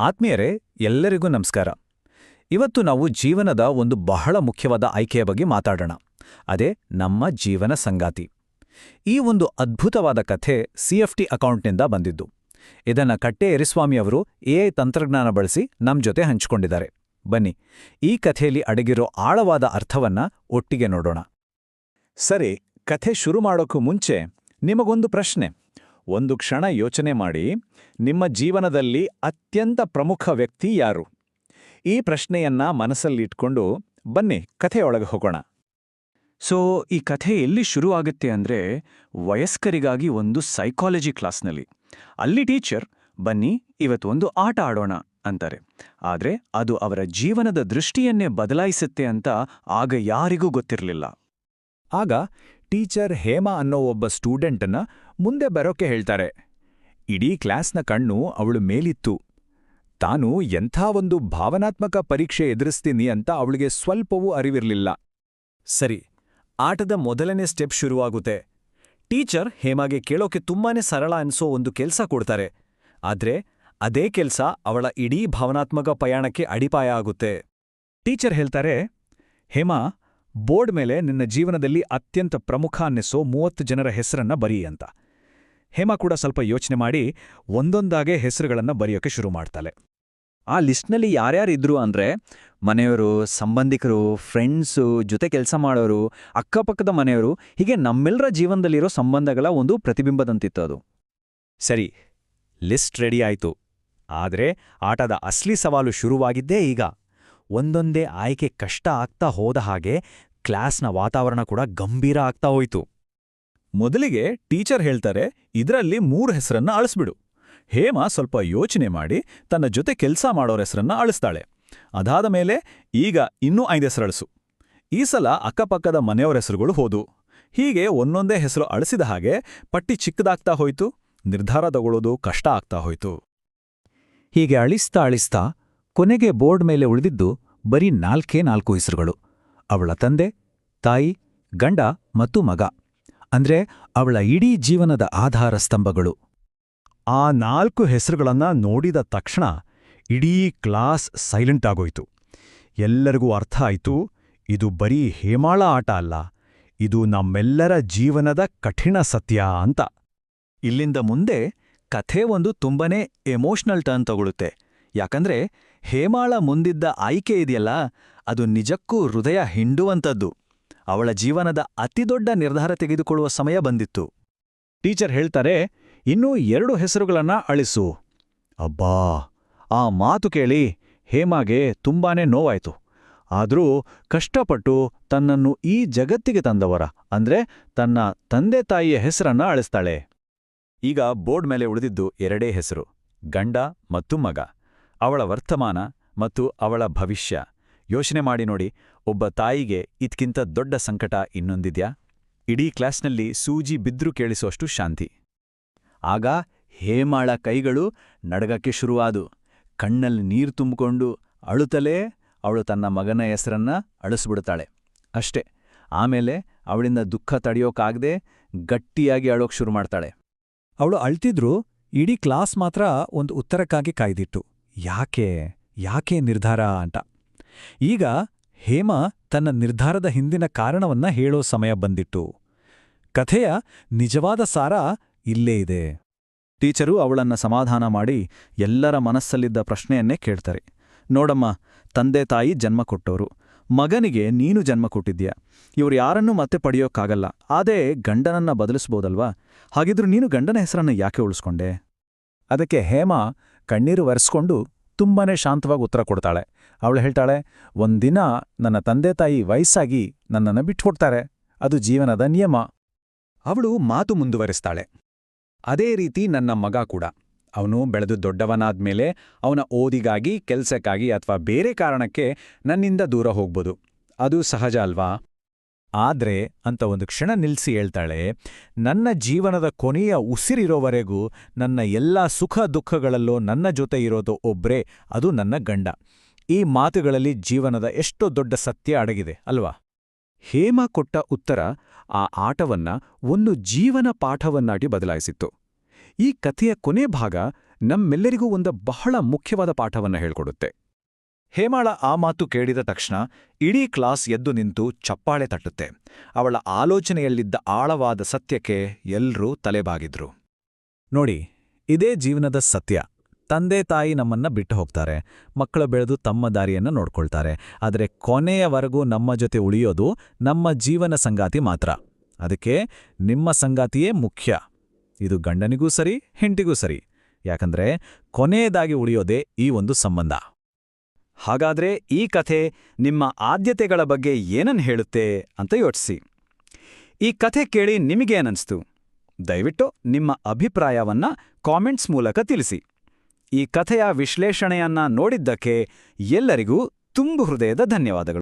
ಆತ್ಮೀಯರೇ, ಎಲ್ಲರಿಗೂ ನಮಸ್ಕಾರ. ಇವತ್ತು ನಾವು ಜೀವನದ ಒಂದು ಬಹಳ ಮುಖ್ಯವಾದ ಆಯ್ಕೆಯ ಬಗ್ಗೆ ಮಾತಾಡೋಣ. ಅದೇ ನಮ್ಮ ಜೀವನ ಸಂಗಾತಿ. ಈ ಒಂದು ಅದ್ಭುತವಾದ ಕಥೆ ಸಿಎಫ್ಟಿ ಅಕೌಂಟ್ನಿಂದ ಬಂದಿದ್ದು. ಇದನ್ನು ಕಟ್ಟೆ ಎರಿಸ್ವಾಮಿಯವರು ಎಐ ತಂತ್ರಜ್ಞಾನ ಬಳಸಿ ನಮ್ಮ ಜೊತೆ ಹಂಚಿಕೊಂಡಿದ್ದಾರೆ. ಬನ್ನಿ, ಈ ಕಥೆಯಲ್ಲಿ ಅಡಗಿರೋ ಆಳವಾದ ಅರ್ಥವನ್ನ ಒಟ್ಟಿಗೆ ನೋಡೋಣ. ಸರಿ, ಕಥೆ ಶುರು ಮಾಡೋಕ್ಕೂ ಮುಂಚೆ ನಿಮಗೊಂದು ಪ್ರಶ್ನೆ. ಒಂದು ಕ್ಷಣ ಯೋಚನೆ ಮಾಡಿ ನಿಮ್ಮ ಜೀವನದಲ್ಲಿ ಅತ್ಯಂತ ಪ್ರಮುಖ ವ್ಯಕ್ತಿ ಯಾರು? ಈ ಪ್ರಶ್ನೆಯನ್ನ ಮನಸ್ಸಲ್ಲಿಟ್ಕೊಂಡು ಬನ್ನಿ ಕಥೆಯೊಳಗೆ ಹೋಗೋಣ. ಸೊ ಈ ಕಥೆ ಎಲ್ಲಿ ಶುರು ಆಗುತ್ತೆ ಅಂದ್ರೆ ವಯಸ್ಕರಿಗಾಗಿ ಒಂದು ಸೈಕಾಲಜಿ ಕ್ಲಾಸ್ನಲ್ಲಿ ಅಲ್ಲಿ ಟೀಚರ್ ಬನ್ನಿ ಇವತ್ತು ಒಂದು ಆಟ ಆಡೋಣ ಅಂತಾರೆ. ಆದರೆ ಅದು ಅವರ ಜೀವನದ ದೃಷ್ಟಿಯನ್ನೇ ಬದಲಾಯಿಸುತ್ತೆ ಅಂತ ಆಗ ಯಾರಿಗೂ ಗೊತ್ತಿರಲಿಲ್ಲ. ಆಗ ಟೀಚರ್ ಹೇಮಾ ಅನ್ನೋ ಒಬ್ಬ ಸ್ಟೂಡೆಂಟನ್ನ ಮುಂದೆ ಬರೋಕೆ ಹೇಳ್ತಾರೆ. ಇಡೀ ಕ್ಲಾಸ್ನ ಕಣ್ಣು ಅವಳು ಮೇಲಿತ್ತು. ತಾನು ಎಂಥ ಒಂದು ಭಾವನಾತ್ಮಕ ಪರೀಕ್ಷೆ ಎದುರಿಸ್ತೀನಿ ಅಂತ ಅವಳಿಗೆ ಸ್ವಲ್ಪವೂ ಅರಿವಿರಲಿಲ್ಲ. ಸರಿ, ಆಟದ ಮೊದಲನೇ ಸ್ಟೆಪ್ ಶುರುವಾಗುತ್ತೆ. ಟೀಚರ್ ಹೇಮಾಗೆ ಕೇಳೋಕೆ ತುಂಬಾನೇ ಸರಳ ಅನ್ಸೋ ಒಂದು ಕೆಲ್ಸ ಕೊಡ್ತಾರೆ. ಆದ್ರೆ ಅದೇ ಕೆಲ್ಸ ಅವಳ ಇಡೀ ಭಾವನಾತ್ಮಕ ಪಯಾಣಕ್ಕೆ ಅಡಿಪಾಯ ಆಗುತ್ತೆ. ಟೀಚರ್ ಹೇಳ್ತಾರೆ, ಹೇಮಾ ಬೋರ್ಡ್ ಮೇಲೆ ನಿನ್ನ ಜೀವನದಲ್ಲಿ ಅತ್ಯಂತ ಪ್ರಮುಖ ಅನ್ನಿಸೋ ಮೂವತ್ತು ಜನರ ಹೆಸರನ್ನ ಬರೀ ಅಂತ. ಹೇಮಾ ಕೂಡ ಸ್ವಲ್ಪ ಯೋಚನೆ ಮಾಡಿ ಒಂದೊಂದಾಗೆ ಹೆಸರುಗಳನ್ನು ಬರೆಯೋಕೆ ಶುರು ಮಾಡ್ತಾಳೆ. ಆ ಲಿಸ್ಟ್ನಲ್ಲಿ ಯಾರ್ಯಾರಿದ್ರು ಅಂದ್ರೆ ಮನೆಯವರು ಸಂಬಂಧಿಕರು ಫ್ರೆಂಡ್ಸು ಜೊತೆ ಕೆಲಸ ಮಾಡೋರು ಅಕ್ಕಪಕ್ಕದ ಮನೆಯವರು ಹೀಗೆ ನಮ್ಮೆಲ್ಲರ ಜೀವನದಲ್ಲಿರೋ ಸಂಬಂಧಗಳ ಒಂದು ಪ್ರತಿಬಿಂಬದಂತಿತ್ತು ಅದು. ಸರಿ ಲಿಸ್ಟ್ ರೆಡಿ ಆಯಿತು. ಆದ್ರೆ ಆಟದ ಅಸ್ಲಿ ಸವಾಲು ಶುರುವಾಗಿದ್ದೇ ಈಗ. ಒಂದೊಂದೇ ಆಯ್ಕೆ ಕಷ್ಟ ಆಗ್ತಾ ಹೋದ ಹಾಗೆ ಕ್ಲಾಸ್ನ ವಾತಾವರಣ ಕೂಡ ಗಂಭೀರ ಆಗ್ತಾ ಹೋಯ್ತು. ಮೊದಲಿಗೆ ಟೀಚರ್ ಹೇಳ್ತಾರೆ, ಇದರಲ್ಲಿ ಮೂರು ಹೆಸರನ್ನ ಅಳಿಸ್ಬಿಡು. ಹೇಮ ಸ್ವಲ್ಪ ಯೋಚನೆ ಮಾಡಿ ತನ್ನ ಜೊತೆ ಕೆಲಸ ಮಾಡೋರ ಹೆಸರನ್ನ ಅಳಿಸ್ತಾಳೆ. ಅದಾದ ಮೇಲೆ ಈಗ ಇನ್ನೂ ಐದು ಹೆಸರಳಿಸು ಈ ಸಲ ಅಕ್ಕಪಕ್ಕದ ಮನೆಯವರ ಹೆಸರುಗಳು ಹೋದು. ಹೀಗೆ ಒಂದೊಂದೇ ಹೆಸರು ಅಳಿಸಿದ ಹಾಗೆ ಪಟ್ಟಿ ಚಿಕ್ಕದಾಗ್ತಾ ಹೋಯ್ತು. ನಿರ್ಧಾರ ತಗೊಳ್ಳೋದು ಕಷ್ಟ ಆಗ್ತಾ ಹೋಯ್ತು. ಹೀಗೆ ಅಳಿಸ್ತಾ ಅಳಿಸ್ತಾ ಕೊನೆಗೆ ಬೋರ್ಡ್ ಮೇಲೆ ಉಳಿದಿದ್ದು ಬರೀ ನಾಲ್ಕೇ ನಾಲ್ಕು ಹೆಸರುಗಳು. ಅವಳ ತಂದೆ, ತಾಯಿ, ಗಂಡ ಮತ್ತು ಮಗ. ಅಂದ್ರೆ ಅವಳ ಇಡೀ ಜೀವನದ ಆಧಾರ ಸ್ತಂಭಗಳು. ಆ ನಾಲ್ಕು ಹೆಸರುಗಳನ್ನ ನೋಡಿದ ತಕ್ಷಣ ಇಡೀ ಕ್ಲಾಸ್ ಸೈಲೆಂಟ್ ಆಗೋಯ್ತು. ಎಲ್ಲರಿಗೂ ಅರ್ಥ ಆಯ್ತು, ಇದು ಬರೀ ಹೇಮಾಳ ಆಟ ಅಲ್ಲ, ಇದು ನಮ್ಮೆಲ್ಲರ ಜೀವನದ ಕಠಿಣ ಸತ್ಯ ಅಂತ. ಇಲ್ಲಿಂದ ಮುಂದೆ ಕಥೆ ಒಂದು ತುಂಬನೇ ಎಮೋಷನಲ್ ಟರ್ನ್ ತಗೊಳುತ್ತೆ. ಯಾಕಂದ್ರೆ ಹೇಮಾಳ ಮುಂದಿದ್ದ ಆಯ್ಕೆ ಇದೆಯಲ್ಲ, ಅದು ನಿಜಕ್ಕೂ ಹೃದಯ ಹಿಂಡುವಂಥದ್ದು. ಅವಳ ಜೀವನದ ಅತಿದೊಡ್ಡ ನಿರ್ಧಾರ ತೆಗೆದುಕೊಳ್ಳುವ ಸಮಯ ಬಂದಿತ್ತು. ಟೀಚರ್ ಹೇಳ್ತಾರೆ, ಇನ್ನೂ ಎರಡು ಹೆಸರುಗಳನ್ನ ಅಳಿಸು. ಅಬ್ಬಾ, ಆ ಮಾತು ಕೇಳಿ ಹೇಮಾಗೆ ತುಂಬಾನೇ ನೋವಾಯ್ತು. ಆದರೂ ಕಷ್ಟಪಟ್ಟು ತನ್ನನ್ನು ಈ ಜಗತ್ತಿಗೆ ತಂದವರ, ಅಂದ್ರೆ ತನ್ನ ತಂದೆ ತಾಯಿಯ ಹೆಸರನ್ನ ಅಳಿಸ್ತಾಳೆ. ಈಗ ಬೋರ್ಡ್ ಮೇಲೆ ಉಳಿದಿದ್ದು ಎರಡೇ ಹೆಸರು, ಗಂಡ ಮತ್ತು ಮಗ. ಅವಳ ವರ್ತಮಾನ ಮತ್ತು ಅವಳ ಭವಿಷ್ಯ. ಯೋಚನೆ ಮಾಡಿ ನೋಡಿ, ಒಬ್ಬ ತಾಯಿಗೆ ಇದ್ಕಿಂತ ದೊಡ್ಡ ಸಂಕಟ ಇನ್ನೊಂದಿದ್ಯಾ? ಇಡೀ ಕ್ಲಾಸ್ನಲ್ಲಿ ಸೂಜಿ ಬಿದ್ರು ಕೇಳಿಸೋಷ್ಟು ಶಾಂತಿ. ಆಗ ಹೇಮಾಳ ಕೈಗಳು ನಡಗಕ್ಕೆ ಶುರುವಾದು. ಕಣ್ಣಲ್ಲಿ ನೀರು ತುಂಬಿಕೊಂಡು ಅಳುತ್ತಲೇ ಅವಳು ತನ್ನ ಮಗನ ಹೆಸರನ್ನ ಅಳಿಸ್ಬಿಡ್ತಾಳೆ. ಅಷ್ಟೇ, ಆಮೇಲೆ ಅವಳಿಂದ ದುಃಖ ತಡೆಯೋಕಾಗದೆ ಗಟ್ಟಿಯಾಗಿ ಅಳೋಕ್ ಶುರು ಮಾಡ್ತಾಳೆ. ಅವಳು ಅಳ್ತಿದ್ರು ಇಡೀ ಕ್ಲಾಸ್ ಮಾತ್ರ ಒಂದು ಉತ್ತರಕ್ಕಾಗಿ ಕಾಯ್ದಿಟ್ಟು ಯಾಕೆ ಯಾಕೆ ನಿರ್ಧಾರ ಅಂತ. ಈಗ ಹೇಮ ತನ್ನ ನಿರ್ಧಾರದ ಹಿಂದಿನ ಕಾರಣವನ್ನ ಹೇಳೋ ಸಮಯ ಬಂದಿತ್ತು. ಕಥೆಯ ನಿಜವಾದ ಸಾರ ಇಲ್ಲೇ ಇದೆ. ಟೀಚರು ಅವಳನ್ನ ಸಮಾಧಾನ ಮಾಡಿ ಎಲ್ಲರ ಮನಸ್ಸಲ್ಲಿದ್ದ ಪ್ರಶ್ನೆಯನ್ನೇ ಕೇಳ್ತಾರೆ. ನೋಡಮ್ಮ, ತಂದೆ ತಾಯಿ ಜನ್ಮ ಕೊಟ್ಟವರು ಮಗನಿಗೆ ನೀನು ಜನ್ಮ ಕೊಟ್ಟಿದ್ಯಾ ಇವ್ರು ಯಾರನ್ನೂ ಮತ್ತೆ ಪಡೆಯೋಕ್ಕಾಗಲ್ಲ. ಆದೇ ಗಂಡನನ್ನ ಬದಲಿಸ್ಬೋದಲ್ವಾ? ಹಾಗಿದ್ರೂ ನೀನು ಗಂಡನ ಹೆಸರನ್ನ ಯಾಕೆ ಉಳಿಸ್ಕೊಂಡೆ? ಅದಕ್ಕೆ ಹೇಮಾ ಕಣ್ಣೀರು ಒರೆಸ್ಕೊಂಡು ತುಂಬಾನೇ ಶಾಂತವಾಗಿ ಉತ್ತರ ಕೊಡ್ತಾಳೆ. ಅವಳು ಹೇಳ್ತಾಳೆ, ಒಂದಿನ ನನ್ನ ತಂದೆ ತಾಯಿ ವಯಸ್ಸಾಗಿ ನನ್ನನ್ನು ಬಿಟ್ಕೊಡ್ತಾರೆ ಅದು ಜೀವನದ ನಿಯಮ. ಅವಳು ಮಾತು ಮುಂದುವರಿಸ್ತಾಳೆ. ಅದೇ ರೀತಿ ನನ್ನ ಮಗ ಕೂಡ. ಅವನು ಬೆಳೆದು ದೊಡ್ಡವನಾದ್ಮೇಲೆ ಅವನ ಓದಿಗಾಗಿ, ಕೆಲಸಕ್ಕಾಗಿ ಅಥವಾ ಬೇರೆ ಕಾರಣಕ್ಕೆ ನನ್ನಿಂದ ದೂರ ಹೋಗ್ಬೋದು. ಅದು ಸಹಜ ಅಲ್ವಾ? ಆದ್ರೆ ಅಂತ ಒಂದು ಕ್ಷಣ ನಿಲ್ಸಿ ಹೇಳ್ತಾಳೆ, ನನ್ನ ಜೀವನದ ಕೊನೆಯ ಉಸಿರಿರೋವರೆಗೂ ನನ್ನ ಎಲ್ಲಾ ಸುಖ ದುಃಖಗಳಲ್ಲೋ ನನ್ನ ಜೊತೆ ಇರೋದು ಒಬ್ರೇ, ಅದು ನನ್ನ ಗಂಡ. ಈ ಮಾತುಗಳಲ್ಲಿ ಜೀವನದ ಎಷ್ಟೋ ದೊಡ್ಡ ಸತ್ಯ ಅಡಗಿದೆ, ಅಲ್ವಾ? ಹೇಮ ಕೊಟ್ಟ ಉತ್ತರ ಆ ಆಟವನ್ನ ಒಂದು ಜೀವನ ಪಾಠವನ್ನಾಗಿ ಬದಲಾಯಿಸಿತ್ತು. ಈ ಕಥೆಯ ಕೊನೆ ಭಾಗ ನಮ್ಮೆಲ್ಲರಿಗೂ ಒಂದು ಬಹಳ ಮುಖ್ಯವಾದ ಪಾಠವನ್ನ ಹೇಳ್ಕೊಡುತ್ತೆ. ಹೇಮಾಳ ಆ ಮಾತು ಕೇಳಿದ ತಕ್ಷಣ ಇಡೀ ಕ್ಲಾಸ್ ಎದ್ದು ನಿಂತು ಚಪ್ಪಾಳೆ ತಟ್ಟುತ್ತೆ. ಅವಳ ಆಲೋಚನೆಯಲ್ಲಿದ್ದ ಆಳವಾದ ಸತ್ಯಕ್ಕೆ ಎಲ್ರೂ ತಲೆಬಾಗಿದ್ರು. ನೋಡಿ, ಇದೇ ಜೀವನದ ಸತ್ಯ. ತಂದೆ ತಾಯಿ ನಮ್ಮನ್ನ ಬಿಟ್ಟು ಹೋಗ್ತಾರೆ. ಮಕ್ಕಳು ಬೆಳೆದು ತಮ್ಮ ದಾರಿಯನ್ನು ನೋಡ್ಕೊಳ್ತಾರೆ. ಆದರೆ ಕೊನೆಯವರೆಗೂ ನಮ್ಮ ಜೊತೆ ಉಳಿಯೋದು ನಮ್ಮ ಜೀವನ ಸಂಗಾತಿ ಮಾತ್ರ. ಅದಕ್ಕೆ ನಿಮ್ಮ ಸಂಗಾತಿಯೇ ಮುಖ್ಯ. ಇದು ಗಂಡನಿಗೂ ಸರಿ, ಹೆಂಟಿಗೂ ಸರಿ. ಯಾಕಂದ್ರೆ ಕೊನೆಯದಾಗಿ ಉಳಿಯೋದೇ ಈ ಒಂದು ಸಂಬಂಧ. ಹಾಗಾದ್ರೆ ಈ ಕಥೆ ನಿಮ್ಮ ಆದ್ಯತೆಗಳ ಬಗ್ಗೆ ಏನನ್ ಹೇಳುತ್ತೆ ಅಂತ ಯೋಚಿಸಿ. ಈ ಕಥೆ ಕೇಳಿ ನಿಮಗೇನನ್ಸ್ತು? ದಯವಿಟ್ಟು ನಿಮ್ಮ ಅಭಿಪ್ರಾಯವನ್ನ ಕಾಮೆಂಟ್ಸ್ ಮೂಲಕ ತಿಳಿಸಿ. ಈ ಕಥೆಯ ವಿಶ್ಲೇಷಣೆಯನ್ನ ನೋಡಿದ್ದಕ್ಕೆ ಎಲ್ಲರಿಗೂ ತುಂಬು ಹೃದಯದ ಧನ್ಯವಾದಗಳು.